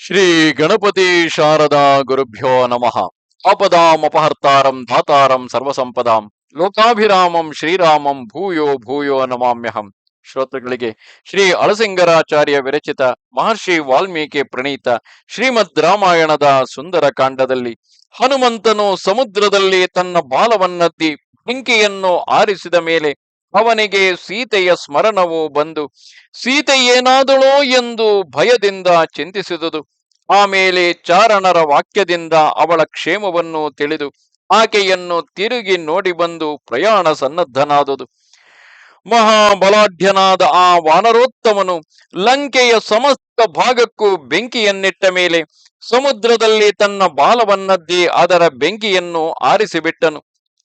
ಶ್ರೀ ಗಣಪತಿ ಶಾರದಾ ಗುರುಭ್ಯೋ ನಮಃ. ಆಪದಾಮಪಹರ್ತಾರಂ ಧಾತಾರಂ ಸರ್ವಸಂಪದಾಂ. ಲೋಕಾಭಿರಾಮಂ ಶ್ರೀರಾಮಂ ಭೂಯೋ ಭೂಯೋ ನಮಾಮ್ಯಹಂ. ಶ್ರೋತೃಗಳಿಗೆ ಶ್ರೀ ಅಳಸಿಂಗರಾಚಾರ್ಯ ವಿರಚಿತ ಮಹರ್ಷಿ ವಾಲ್ಮೀಕಿ ಪ್ರಣೀತ ಶ್ರೀಮದ್ ರಾಮಾಯಣದ ಸುಂದರ ಕಾಂಡದಲ್ಲಿ ಹನುಮಂತನು ಸಮುದ್ರದಲ್ಲಿ ತನ್ನ ಬಾಲವನ್ನದ್ದಿ ಬೆಂಕಿಯನ್ನು ಆರಿಸಿದ ಮೇಲೆ ಅವನಿಗೆ ಸೀತೆಯ ಸ್ಮರಣವು ಬಂದು, ಸೀತೆ ಏನಾದಳೋ ಎಂದು ಭಯದಿಂದ ಚಿಂತಿಸಿದುದು. ಆಮೇಲೆ ಚಾರಣರ ವಾಕ್ಯದಿಂದ ಅವಳ ಕ್ಷೇಮವನ್ನು ತಿಳಿದು, ಆಕೆಯನ್ನು ತಿರುಗಿ ನೋಡಿ ಬಂದು ಪ್ರಯಾಣ ಸನ್ನದ್ಧನಾದುದು. ಮಹಾಬಲಾಢ್ಯನಾದ ಆ ವಾನರೋತ್ತಮನು ಲಂಕೆಯ ಸಮಸ್ತ ಭಾಗಕ್ಕೂ ಬೆಂಕಿಯನ್ನಿಟ್ಟ ಮೇಲೆ ಸಮುದ್ರದಲ್ಲಿ ತನ್ನ ಬಾಲವನ್ನದ್ದಿ ಅದರ ಬೆಂಕಿಯನ್ನು ಆರಿಸಿಬಿಟ್ಟನು.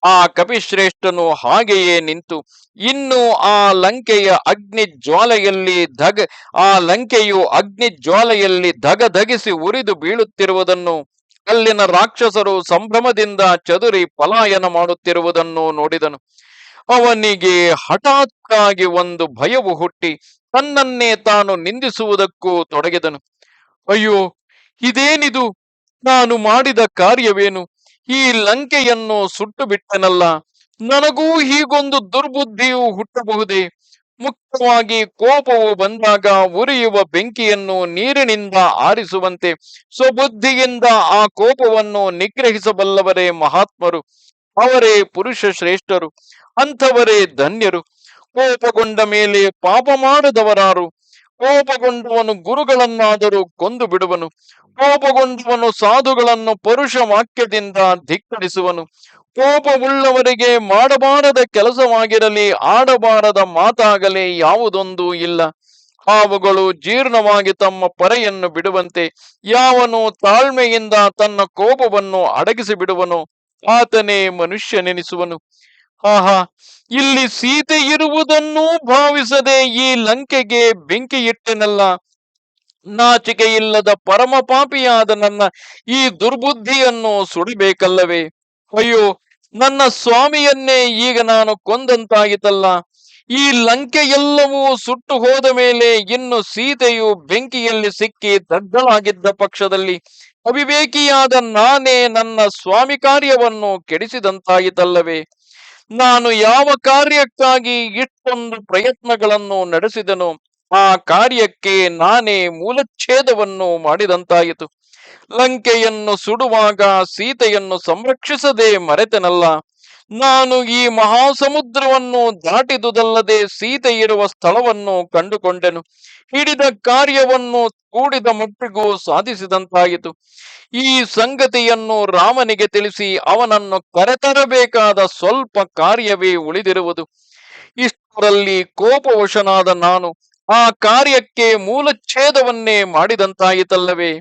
ಆ ಕಪಿಶ್ರೇಷ್ಠನು ಹಾಗೆಯೇ ನಿಂತು, ಇನ್ನು ಆ ಲಂಕೆಯ ಅಗ್ನಿ ಜ್ವಾಲೆಯಲ್ಲಿ ಧಗ, ಆ ಲಂಕೆಯು ಅಗ್ನಿ ಜ್ವಾಲೆಯಲ್ಲಿ ಧಗಧಗಿಸಿ ಉರಿದು ಬೀಳುತ್ತಿರುವುದನ್ನು ಅಲ್ಲಿನ ರಾಕ್ಷಸರು ಸಂಭ್ರಮದಿಂದ ಚದುರಿ ಪಲಾಯನ ಮಾಡುತ್ತಿರುವುದನ್ನು ನೋಡಿದನು. ಅವನಿಗೆ ಹಠಾತ್ತಾಗಿ ಒಂದು ಭಯವು ಹುಟ್ಟಿ, ತನ್ನನ್ನೇ ತಾನು ನಿಂದಿಸುವುದಕ್ಕೂ ತೊಡಗಿದನು. ಅಯ್ಯೋ, ಇದೇನಿದು? ನಾನು ಮಾಡಿದ ಕಾರ್ಯವೇನು? ಈ ಲಂಕೆಯನ್ನು ಸುಟ್ಟು ಬಿಟ್ಟನಲ್ಲ ನನಗೂ ಹೀಗೊಂದು ದುರ್ಬುದ್ಧಿಯು ಹುಟ್ಟಬಹುದೇ? ಮುಖ್ಯವಾಗಿ ಕೋಪವು ಬಂದಾಗ ಉರಿಯುವ ಬೆಂಕಿಯನ್ನು ನೀರಿನಿಂದ ಆರಿಸುವಂತೆ ಸ್ವಬುದ್ಧಿಯಿಂದ ಆ ಕೋಪವನ್ನು ನಿಗ್ರಹಿಸಬಲ್ಲವರೇ ಮಹಾತ್ಮರು. ಅವರೇ ಪುರುಷ ಶ್ರೇಷ್ಠರು. ಅಂಥವರೇ ಧನ್ಯರು. ಕೋಪಗೊಂಡ ಮೇಲೆ ಪಾಪ ಮಾಡದವರಾರು. ಕೋಪಗೊಂಡವನು ಗುರುಗಳನ್ನಾದರೂ ಕೊಂದು ಬಿಡುವನು. ಕೋಪಗೊಂಡವನು ಸಾಧುಗಳನ್ನು ಪರುಷ ವಾಕ್ಯದಿಂದ ಧಿಕ್ಕರಿಸುವನು. ಕೋಪವುಳ್ಳವರಿಗೆ ಮಾಡಬಾರದ ಕೆಲಸವಾಗಿರಲಿ, ಆಡಬಾರದ ಮಾತಾಗಲಿ ಯಾವುದೊಂದು ಇಲ್ಲ. ಹಾವುಗಳು ಜೀರ್ಣವಾಗಿ ತಮ್ಮ ಪರೆಯನ್ನು ಬಿಡುವಂತೆ, ಯಾವನು ತಾಳ್ಮೆಯಿಂದ ತನ್ನ ಕೋಪವನ್ನು ಅಡಗಿಸಿ ಬಿಡುವನು ಆತನೇ ಮನುಷ್ಯನೆನಿಸುವನು. ಆಹಾ, ಇಲ್ಲಿ ಸೀತೆ ಇರುವುದನ್ನೂ ಭಾವಿಸದೆ ಈ ಲಂಕೆಗೆ ಬೆಂಕಿ ಇಟ್ಟೆನಲ್ಲ ನಾಚಿಕೆ ಇಲ್ಲದ ಪರಮ ಪಾಪಿಯಾದ ನನ್ನ ಈ ದುರ್ಬುದ್ಧಿಯನ್ನು ಸುಡಿಬೇಕಲ್ಲವೇ? ಅಯ್ಯೋ, ನನ್ನ ಸ್ವಾಮಿಯನ್ನೇ ಈಗ ನಾನು ಕೊಂದಂತಾಗಿತಲ್ಲ ಈ ಲಂಕೆ ಎಲ್ಲವೂ ಸುಟ್ಟು ಹೋದ ಮೇಲೆ ಇನ್ನು ಸೀತೆಯು ಬೆಂಕಿಯಲ್ಲಿ ಸಿಕ್ಕಿ ದಗ್ಧಳಾಗಿದ್ದ ಪಕ್ಷದಲ್ಲಿ ಅವಿವೇಕಿಯಾದ ನಾನೇ ನನ್ನ ಸ್ವಾಮಿ ಕಾರ್ಯವನ್ನು ಕೆಡಿಸಿದಂತಾಯಿತಲ್ಲವೇ? ನಾನು ಯಾವ ಕಾರ್ಯಕ್ಕಾಗಿ ಇಷ್ಟೊಂದು ಪ್ರಯತ್ನಗಳನ್ನು ನಡೆಸಿದನು ಆ ಕಾರ್ಯಕ್ಕೆ ನಾನೇ ಮೂಲಚ್ಛೇದವನ್ನು ಮಾಡಿದಂತಾಯಿತು. ಲಂಕೆಯನ್ನು ಸುಡುವಾಗ ಸೀತೆಯನ್ನು ಸಂರಕ್ಷಿಸದೆ ಮರೆತನಲ್ಲ. ನಾನು ಈ ಮಹಾಸಮುದ್ರವನ್ನು ದಾಟಿದುದಲ್ಲದೆ ಸೀತೆ ಇರುವ ಸ್ಥಳವನ್ನು ಕಂಡುಕೊಂಡೆನು. ಹಿಡಿದ ಕಾರ್ಯವನ್ನು ಕೂಡಿದ ಮಟ್ಟಿಗೂ ಸಾಧಿಸಿದಂತಾಯಿತು. ಈ ಸಂಗತಿಯನ್ನು ರಾಮನಿಗೆ ತಿಳಿಸಿ ಅವನನ್ನು ಕರೆತರಬೇಕಾದ ಸ್ವಲ್ಪ ಕಾರ್ಯವೇ ಉಳಿದಿರುವುದು. ಇಷ್ಟರಲ್ಲಿ ಕೋಪವಶನಾದ ನಾನು ಆ ಕಾರ್ಯಕ್ಕೆ ಮೂಲಚ್ಛೇದವನ್ನೇ ಮಾಡಿದಂತಾಯಿತಲ್ಲವೇ?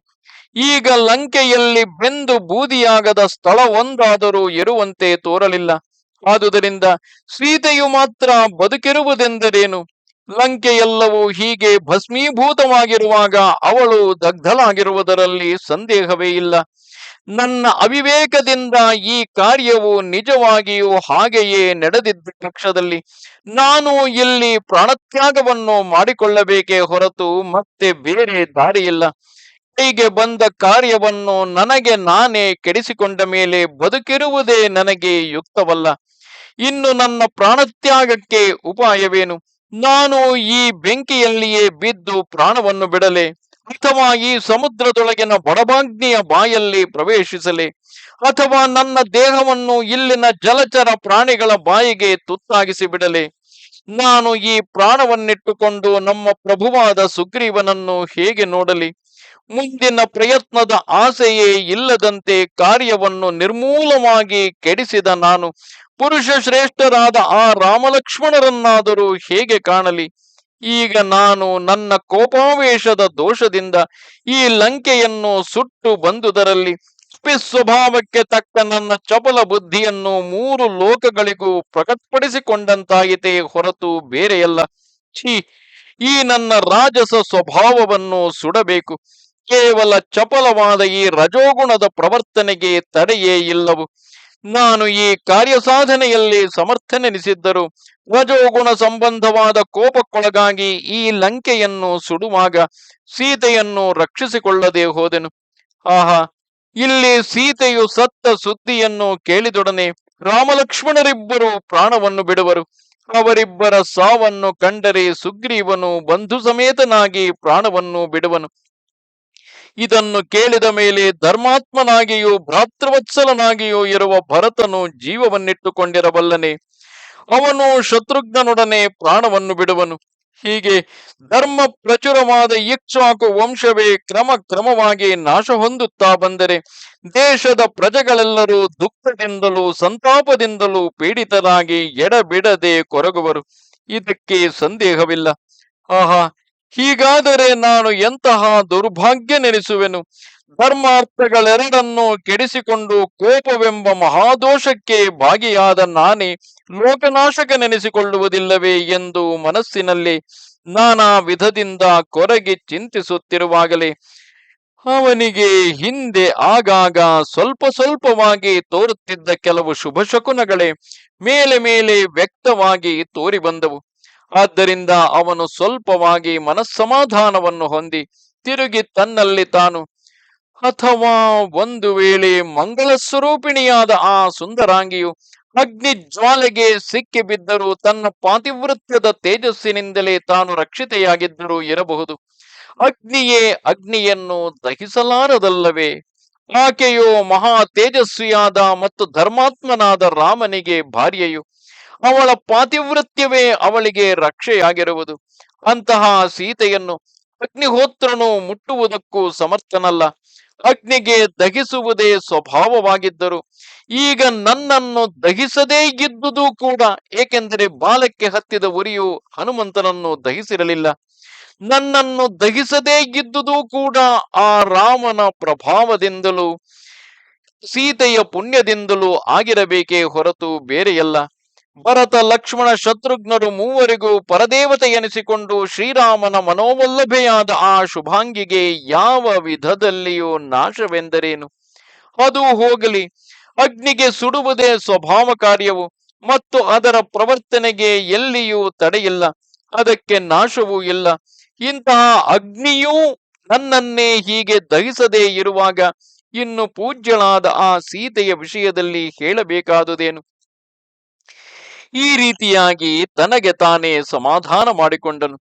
ಈಗ ಲಂಕೆಯಲ್ಲಿ ಬೆಂದು ಬೂದಿಯಾಗದ ಸ್ಥಳ ಒಂದಾದರೂ ಇರುವಂತೆ ತೋರಲಿಲ್ಲ. ಆದುದರಿಂದ ಸೀತೆಯು ಮಾತ್ರ ಬದುಕಿರುವುದೆಂದರೇನು? ಲಂಕೆಯೆಲ್ಲವೂ ಹೀಗೆ ಭಸ್ಮೀಭೂತವಾಗಿರುವಾಗ ಅವಳು ದಗ್ಧಳಾಗಿರುವುದರಲ್ಲಿ ಸಂದೇಹವೇ ಇಲ್ಲ. ನನ್ನ ಅವಿವೇಕದಿಂದ ಈ ಕಾರ್ಯವು ನಿಜವಾಗಿಯೂ ಹಾಗೆಯೇ ನಡೆದಿದ್ದ ಪಕ್ಷದಲ್ಲಿ ನಾನು ಇಲ್ಲಿ ಪ್ರಾಣತ್ಯಾಗವನ್ನು ಮಾಡಿಕೊಳ್ಳಬೇಕೇ ಹೊರತು ಮತ್ತೆ ಬೇರೆ ದಾರಿಯಿಲ್ಲ. ಕೈಗೆ ಬಂದ ಕಾರ್ಯವನ್ನು ನನಗೆ ನಾನೇ ಕೆಡಿಸಿಕೊಂಡ ಮೇಲೆ ಬದುಕಿರುವುದೇ ನನಗೆ ಯುಕ್ತವಲ್ಲ. ಇನ್ನು ನನ್ನ ಪ್ರಾಣತ್ಯಾಗಕ್ಕೆ ಉಪಾಯವೇನು? ನಾನು ಈ ಬೆಂಕಿಯಲ್ಲಿಯೇ ಬಿದ್ದು ಪ್ರಾಣವನ್ನು ಬಿಡಲೆ, ಅಥವಾ ಈ ಸಮುದ್ರದೊಳಗಿನ ಬಡಬಾಗ್ನಿಯ ಬಾಯಲ್ಲಿ ಪ್ರವೇಶಿಸಲಿ, ಅಥವಾ ನನ್ನ ದೇಹವನ್ನು ಇಲ್ಲಿನ ಜಲಚರ ಪ್ರಾಣಿಗಳ ಬಾಯಿಗೆ ತುತ್ತಾಗಿಸಿ ಬಿಡಲೆ. ನಾನು ಈ ಪ್ರಾಣವನ್ನಿಟ್ಟುಕೊಂಡು ನಮ್ಮ ಪ್ರಭುವಾದ ಸುಗ್ರೀವನನ್ನು ಹೇಗೆ ನೋಡಲಿ? ಮುಂದಿನ ಪ್ರಯತ್ನದ ಆಸೆಯೇ ಇಲ್ಲದಂತೆ ಕಾರ್ಯವನ್ನು ನಿರ್ಮೂಲವಾಗಿ ಕೆಡಿಸಿದ ನಾನು. ಪುರುಷ ಶ್ರೇಷ್ಠರಾದ ಆ ರಾಮಲಕ್ಷ್ಮಣರನ್ನಾದರೂ ಹೇಗೆ ಕಾಣಲಿ? ಈಗ ನಾನು ನನ್ನ ಕೋಪಾವೇಶದ ದೋಷದಿಂದ ಈ ಲಂಕೆಯನ್ನು ಸುಟ್ಟು ಬಂದುದರಲ್ಲಿ ಸ್ವಭಾವಕ್ಕೆ ತಕ್ಕ ನನ್ನ ಚಪಲ ಬುದ್ಧಿಯನ್ನು ಮೂರು ಲೋಕಗಳಿಗೂ ಪ್ರಕಟಪಡಿಸಿಕೊಂಡಂತಾಯಿತೇ ಹೊರತು ಬೇರೆಯಲ್ಲ. ಛೀ, ಈ ನನ್ನ ರಾಜಸ ಸ್ವಭಾವವನ್ನು ಸುಡಬೇಕು. ಕೇವಲ ಚಪಲವಾದ ಈ ರಜೋಗುಣದ ಪ್ರವರ್ತನೆಗೆ ತಡೆಯೇ ಇಲ್ಲವು. ನಾನು ಈ ಕಾರ್ಯ ಸಾಧನೆಯಲ್ಲಿ ಸಮರ್ಥನೆನಿಸಿದ್ದರು. ರಜೋಗುಣ ಸಂಬಂಧವಾದ ಕೋಪಕ್ಕೊಳಗಾಗಿ ಈ ಲಂಕೆಯನ್ನು ಸುಡುವಾಗ ಸೀತೆಯನ್ನು ರಕ್ಷಿಸಿಕೊಳ್ಳದೆ ಹೋದೆನು. ಆಹಾ, ಇಲ್ಲಿ ಸೀತೆಯು ಸತ್ತ ಸುದ್ದಿಯನ್ನು ಕೇಳಿದೊಡನೆ ರಾಮಲಕ್ಷ್ಮಣರಿಬ್ಬರು ಪ್ರಾಣವನ್ನು ಬಿಡುವರು. ಅವರಿಬ್ಬರ ಸಾವನ್ನು ಕಂಡರೆ ಸುಗ್ರೀವನು ಬಂಧು ಸಮೇತನಾಗಿ ಪ್ರಾಣವನ್ನು ಬಿಡುವನು. ಇದನ್ನು ಕೇಳಿದ ಮೇಲೆ ಧರ್ಮಾತ್ಮನಾಗಿಯೂ ಭ್ರಾತೃವತ್ಸಲನಾಗಿಯೂ ಇರುವ ಭರತನು ಜೀವವನ್ನಿಟ್ಟುಕೊಂಡಿರಬಲ್ಲನೆ. ಅವನು ಶತ್ರುಘ್ನನೊಡನೆ ಪ್ರಾಣವನ್ನು ಬಿಡುವನು. ಹೀಗೆ ಧರ್ಮ ಪ್ರಚುರವಾದ ಇಕ್ಷಾಕು ವಂಶವೇ ಕ್ರಮ ಕ್ರಮವಾಗಿ ನಾಶ ಹೊಂದುತ್ತಾ ಬಂದರೆ ದೇಶದ ಪ್ರಜೆಗಳೆಲ್ಲರೂ ದುಃಖದಿಂದಲೂ ಸಂತಾಪದಿಂದಲೂ ಪೀಡಿತರಾಗಿ ಎಡಬಿಡದೆ ಕೊರಗುವರು. ಇದಕ್ಕೆ ಸಂದೇಹವಿಲ್ಲ. ಆಹಾ ಹೀಗಾದರೆ ನಾನು ಎಂತಹ ದುರ್ಭಾಗ್ಯ ನೆನೆಸುವೆನು ಧರ್ಮಾರ್ಥಗಳೆರಡನ್ನೂ ಕೆಡಿಸಿಕೊಂಡು ಕೋಪವೆಂಬ ಮಹಾದೋಷಕ್ಕೆ ಭಾಗಿಯಾದ ನಾನೇ ಲೋಕನಾಶಕ ನೆನೆಸಿಕೊಳ್ಳುವುದಿಲ್ಲವೇ ಎಂದು ಮನಸ್ಸಿನಲ್ಲಿ ನಾನಾ ವಿಧದಿಂದ ಕೊರಗಿ ಚಿಂತಿಸುತ್ತಿರುವಾಗಲೇ ಅವನಿಗೆ ಹಿಂದೆ ಆಗಾಗ ಸ್ವಲ್ಪ ಸ್ವಲ್ಪವಾಗಿ ತೋರುತ್ತಿದ್ದ ಕೆಲವು ಶುಭ ಶಕುನಗಳೇ ಮೇಲೆ ಮೇಲೆ ವ್ಯಕ್ತವಾಗಿ ತೋರಿ ಬಂದವು ಆದ್ದರಿಂದ ಅವನು ಸ್ವಲ್ಪವಾಗಿ ಮನಸ್ಸಮಾಧಾನವನ್ನು ಹೊಂದಿ ತಿರುಗಿ ತನ್ನಲ್ಲಿ ತಾನು, ಅಥವಾ ಒಂದು ವೇಳೆ ಮಂಗಳ ಸ್ವರೂಪಿಣಿಯಾದ ಆ ಸುಂದರಾಂಗಿಯು ಅಗ್ನಿ ಜ್ವಾಲೆಗೆ ಸಿಕ್ಕಿ ಬಿದ್ದರೂ ತನ್ನ ಪಾತಿವೃತ್ಯದ ತೇಜಸ್ಸಿನಿಂದಲೇ ತಾನು ರಕ್ಷಿತೆಯಾಗಿದ್ದರೂ ಇರಬಹುದು. ಅಗ್ನಿಯೇ ಅಗ್ನಿಯನ್ನು ದಹಿಸಲಾರದಲ್ಲವೇ? ಆಕೆಯು ಮಹಾ ತೇಜಸ್ವಿಯಾದ ಮತ್ತು ಧರ್ಮಾತ್ಮನಾದ ರಾಮನಿಗೆ ಭಾರ್ಯೆಯು ಅವಳ ಪಾತಿವೃತ್ಯವೇ ಅವಳಿಗೆ ರಕ್ಷೆಯಾಗಿರುವುದು. ಅಂತಹ ಸೀತೆಯನ್ನು ಅಗ್ನಿಹೋತ್ರನು ಮುಟ್ಟುವುದಕ್ಕೂ ಸಮರ್ಥನಲ್ಲ. ಅಗ್ನಿಗೆ ದಹಿಸುವುದೇ ಸ್ವಭಾವವಾಗಿದ್ದರು. ಈಗ ನನ್ನನ್ನು ದಹಿಸದೇ ಇದ್ದುದು ಕೂಡ, ಏಕೆಂದರೆ ಬಾಲಕ್ಕೆ ಹತ್ತಿದ ಉರಿಯು ಹನುಮಂತನನ್ನು ದಹಿಸಿರಲಿಲ್ಲ. ನನ್ನನ್ನು ದಹಿಸದೇ ಇದ್ದುದು ಕೂಡ ಆ ರಾಮನ ಪ್ರಭಾವದಿಂದಲೂ, ಸೀತೆಯ ಪುಣ್ಯದಿಂದಲೂ ಆಗಿರಬೇಕೇ ಹೊರತು ಬೇರೆಯಲ್ಲ. ಭರತ, ಲಕ್ಷ್ಮಣ, ಶತ್ರುಘ್ನರು ಮೂವರಿಗೂ ಪರದೇವತೆ ಎನಿಸಿಕೊಂಡು ಶ್ರೀರಾಮನ ಮನೋವಲ್ಲಭೆಯಾದ ಆ ಶುಭಾಂಗಿಗೆ ಯಾವ ವಿಧದಲ್ಲಿಯೂ ನಾಶವೆಂದರೇನು? ಅದು ಹೋಗಲಿ. ಅಗ್ನಿಗೆ ಸುಡುವುದೇ ಸ್ವಭಾವ ಕಾರ್ಯವು, ಮತ್ತು ಅದರ ಪ್ರವರ್ತನೆಗೆ ಎಲ್ಲಿಯೂ ತಡೆಯಿಲ್ಲ. ಅದಕ್ಕೆ ನಾಶವೂ ಇಲ್ಲ. ಇಂತಹ ಅಗ್ನಿಯೂ ನನ್ನನ್ನೇ ಹೀಗೆ ದಹಿಸದೇ ಇರುವಾಗ ಇನ್ನು ಪೂಜ್ಯಳಾದ ಆ ಸೀತೆಯ ವಿಷಯದಲ್ಲಿ ಹೇಳಬೇಕಾದುದೇನು? ಈ ರೀತಿಯಾಗಿ ತನಗೆ ತಾನೇ ಸಮಾಧಾನ ಮಾಡಿಕೊಂಡನು.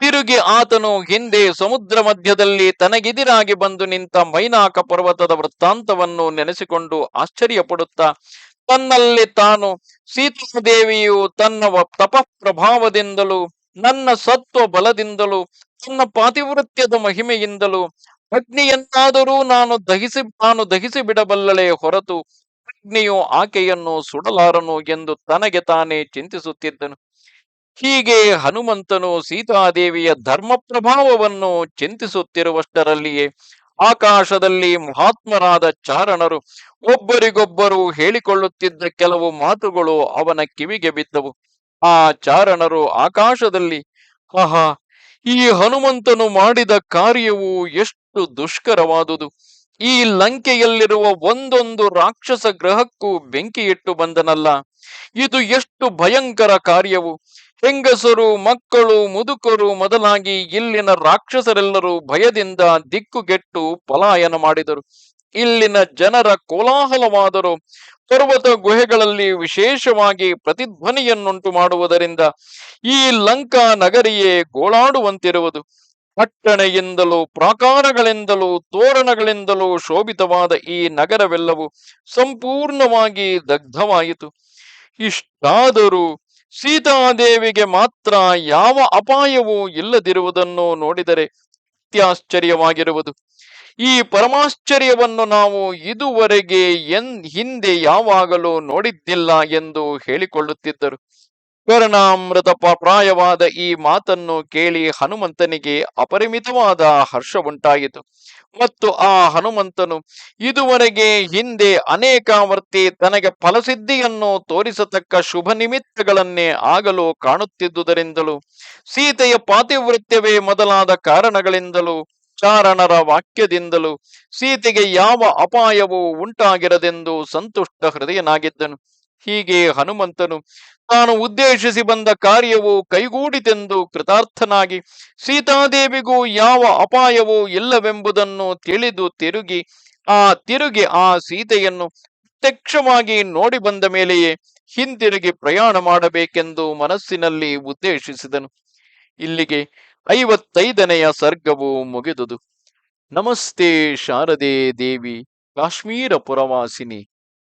ತಿರುಗಿ ಆತನು ಹಿಂದೆ ಸಮುದ್ರ ಮಧ್ಯದಲ್ಲಿ ತನಗೆದಿರಾಗಿ ಬಂದು ನಿಂತ ಮೈನಾಕ ಪರ್ವತದ ವೃತ್ತಾಂತವನ್ನು ನೆನೆಸಿಕೊಂಡು ಆಶ್ಚರ್ಯಪಡುತ್ತಾ, ತನ್ನಲ್ಲಿ ತಾನು ಸೀತಾದೇವಿಯು ತನ್ನ ತಪ ಪ್ರಭಾವದಿಂದಲೂ ನನ್ನ ಸತ್ವ ಬಲದಿಂದಲೂ, ತನ್ನ ಪಾತಿವೃತ್ಯದ ಮಹಿಮೆಯಿಂದಲೂ, ಅಗ್ನಿಯನ್ನಾದರೂ ನಾನು ದಹಿಸಿ ನಾನು ದಹಿಸಿ ಬಿಡಬಲ್ಲಳೆ ಹೊರತು ಅಗ್ನಿಯು ಆಕೆಯನ್ನು ಸುಡಲಾರನು ಎಂದು ತನಗೆ ತಾನೇ ಚಿಂತಿಸುತ್ತಿದ್ದನು. ಹೀಗೆ ಹನುಮಂತನು ಸೀತಾದೇವಿಯ ಧರ್ಮ ಪ್ರಭಾವವನ್ನು ಚಿಂತಿಸುತ್ತಿರುವಷ್ಟರಲ್ಲಿಯೇ ಆಕಾಶದಲ್ಲಿ ಮಹಾತ್ಮರಾದ ಚಾರಣರು ಒಬ್ಬರಿಗೊಬ್ಬರು ಹೇಳಿಕೊಳ್ಳುತ್ತಿದ್ದ ಕೆಲವು ಮಾತುಗಳು ಅವನ ಕಿವಿಗೆ ಬಿದ್ದವು. ಆ ಚಾರಣರು ಆಕಾಶದಲ್ಲಿ, ಆಹಾ, ಈ ಹನುಮಂತನು ಮಾಡಿದ ಕಾರ್ಯವು ಎಷ್ಟು ದುಷ್ಕರವಾದುದು! ಈ ಲಂಕೆಯಲ್ಲಿರುವ ಒಂದೊಂದು ರಾಕ್ಷಸ ಗ್ರಹಕ್ಕೂ ಬೆಂಕಿಯಿಟ್ಟು ಬಂದನಲ್ಲ. ಇದು ಎಷ್ಟು ಭಯಂಕರ ಕಾರ್ಯವು. ಹೆಂಗಸರು, ಮಕ್ಕಳು, ಮುದುಕರು ಮೊದಲಾಗಿ ಇಲ್ಲಿನ ರಾಕ್ಷಸರೆಲ್ಲರೂ ಭಯದಿಂದ ದಿಕ್ಕುಗೆಟ್ಟು ಪಲಾಯನ ಮಾಡಿದರು. ಇಲ್ಲಿನ ಜನರ ಕೋಲಾಹಲವಾದರೂ ಪರ್ವತ ಗುಹೆಗಳಲ್ಲಿ ವಿಶೇಷವಾಗಿ ಪ್ರತಿಧ್ವನಿಯನ್ನುಂಟು ಮಾಡುವುದರಿಂದ ಈ ಲಂಕಾ ನಗರಿಯೇ ಗೋಳಾಡುವಂತಿರುವುದು. ಪಟ್ಟಣೆಯಿಂದಲೂ, ಪ್ರಾಕಾರಗಳಿಂದಲೂ, ತೋರಣಗಳಿಂದಲೂ ಶೋಭಿತವಾದ ಈ ನಗರವೆಲ್ಲವೂ ಸಂಪೂರ್ಣವಾಗಿ ದಗ್ಧವಾಯಿತು. ಇಷ್ಟಾದರೂ ಸೀತಾದೇವಿಗೆ ಮಾತ್ರ ಯಾವ ಅಪಾಯವೂ ಇಲ್ಲದಿರುವುದನ್ನು ನೋಡಿದರೆ ಅತ್ಯಾಶ್ಚರ್ಯವಾಗಿರುವುದು. ಈ ಪರಮಾಶ್ಚರ್ಯವನ್ನು ನಾವು ಇದುವರೆಗೆ ಎನ್ ಹಿಂದೆ ಯಾವಾಗಲೂ ನೋಡಿದ್ದಿಲ್ಲ ಎಂದು ಹೇಳಿಕೊಳ್ಳುತ್ತಿದ್ದರು. ಕರುಣಾಮೃತ ಪ್ರಾಯವಾದ ಈ ಮಾತನ್ನು ಕೇಳಿ ಹನುಮಂತನಿಗೆ ಅಪರಿಮಿತವಾದ ಹರ್ಷ ಉಂಟಾಯಿತು ಮತ್ತು ಆ ಹನುಮಂತನು, ಇದುವರೆಗೆ ಹಿಂದೆ ಅನೇಕಾವರ್ತಿ ತನಗೆ ಫಲಸಿದ್ಧಿಯನ್ನು ತೋರಿಸತಕ್ಕ ಶುಭ ನಿಮಿತ್ತಗಳನ್ನೇ ಆಗಲು ಕಾಣುತ್ತಿದ್ದುದರಿಂದಲೂ, ಸೀತೆಯ ಪಾತಿವೃತ್ಯವೇ ಮೊದಲಾದ ಕಾರಣಗಳಿಂದಲೂ, ಚಾರಣರ ವಾಕ್ಯದಿಂದಲೂ, ಸೀತೆಗೆ ಯಾವ ಅಪಾಯವೂ ಉಂಟಾಗಿರದೆಂದು ಸಂತುಷ್ಟ ಹೃದಯನಾಗಿದ್ದನು ಹೀಗೆ ಹನುಮಂತನು ತಾನು ಉದ್ದೇಶಿಸಿ ಬಂದ ಕಾರ್ಯವು ಕೈಗೂಡಿತೆಂದು ಕೃತಾರ್ಥನಾಗಿ ಸೀತಾದೇವಿಗೂ ಯಾವ ಅಪಾಯವೂ ಇಲ್ಲವೆಂಬುದನ್ನು ತಿಳಿದು ತಿರುಗಿ ಆ ತಿರುಗಿ ಆ ಸೀತೆಯನ್ನು ಪ್ರತ್ಯಕ್ಷವಾಗಿ ನೋಡಿ ಬಂದ ಮೇಲೆಯೇ ಹಿಂತಿರುಗಿ ಪ್ರಯಾಣ ಮಾಡಬೇಕೆಂದು ಮನಸ್ಸಿನಲ್ಲಿ ಉದ್ದೇಶಿಸಿದನು. ಇಲ್ಲಿಗೆ ಐವತ್ತೈದನೆಯ ಸರ್ಗವು ಮುಗಿದುದು. ನಮಸ್ತೆ ಶಾರದೆ ದೇವಿ, ಕಾಶ್ಮೀರ ಪುರವಾಸಿನಿ.